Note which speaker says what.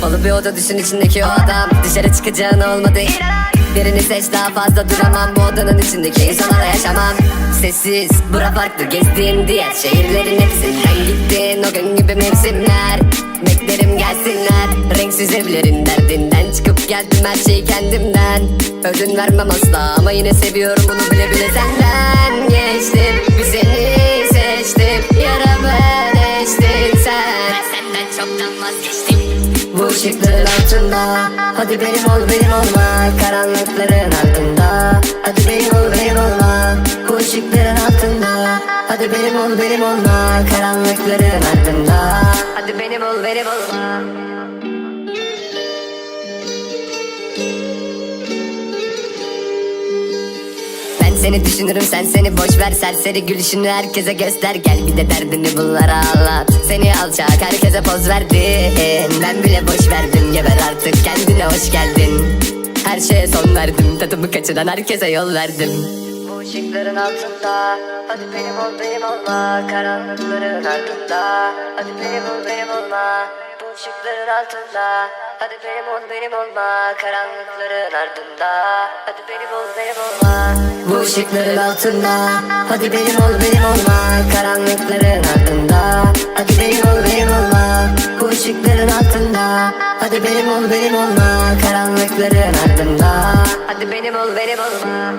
Speaker 1: Kapalı bir oda düşün içindeki o adam. Dışarı çıkacağın olmadı. Birini seç daha fazla duramam Bu odanın içindeki insanlarla yaşamam. Sessiz bura farklı gezdiğin diğer şehirlerin hepsinden gittin O gün gibi mevsimler. Beklerim gelsinler. Renksiz evlerin derdinden Çıkıp geldim her şeyi kendimden. Ödün vermem asla ama yine seviyorum bunu bile bile senden. Geçtim bir seni seçtim. Yaramı değiştin sen. Ben senden çoktan vazgeçtim ışıkların altında. Hadi benim ol benim olma. Karanlıkların ardında. Hadi benim ol benim olma. Bu ışıkların altında. Hadi benim ol benim olma. Karanlıkların ardında. Hadi benim ol benim olma seni düşünürüm sen seni boş ver. Serseri gülüşünü herkese göster. Gel bir de derdini bunlara anlat. Seni alçak herkese poz verdin. Ben bile boş verdim. Geber artık kendine hoş geldin. Her şeye son verdim. Tadımı kaçıran herkese yol verdim. Bu ışıkların altında. Hadi benim ol benim olma. Karanlıkların ardında. Hadi benim ol benim olma. Bu ışıkların altında Hadi benim ol benim olma. Karanlıkların ardında. Hadi benim ol benim olma. Bu ışıkların altında. Hadi benim ol benim olma. Karanlıkların ardında. Hadi benim ol benim olma. Bu ışıkların altında. Hadi benim ol benim olma. Karanlıkların ardında. Hadi benim ol benim olma